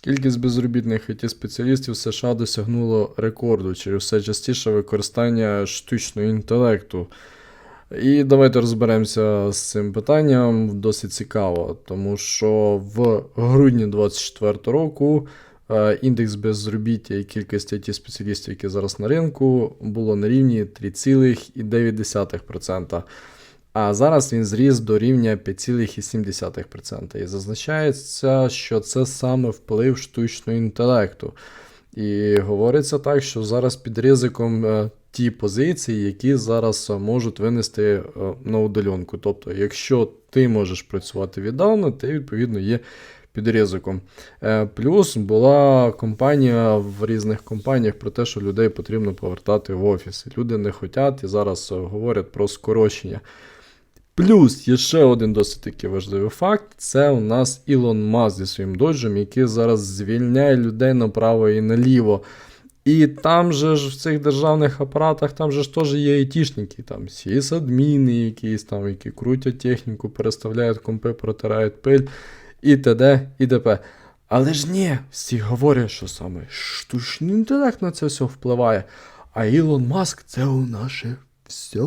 Кількість безробітних it спеціалістів США досягнуло рекорду через все частіше використання штучного інтелекту. І давайте розберемося з цим питанням досить цікаво, тому що в грудні 2024 року е, індекс безробіття і кількість it спеціалістів, які зараз на ринку, було на рівні 3,9%. А зараз він зріс до рівня 5,7%. І зазначається, що це саме вплив штучного інтелекту. І говориться так, що зараз під ризиком е, ті позиції, які зараз е, можуть винести е, на удаленку. Тобто, якщо ти можеш працювати віддалено, ти відповідно є під ризиком. Плюс була компанія в різних компаніях про те, що людей потрібно повертати в офіси. Люди не хочуть і зараз говорять про скорочення. Плюс є ще один досить такий важливий факт: це у нас Ілон Маск зі своїм доджем, який зараз звільняє людей направо і наліво. І там же ж в цих державних апаратах, там же ж теж є айтішники, там сісадміни якісь там, які крутять техніку, переставляють компи, протирають пиль, і т.д. і т.п. Але ж ні, всі говорять, що саме штучний інтелект на це все впливає. А Ілон Маск це у наше все.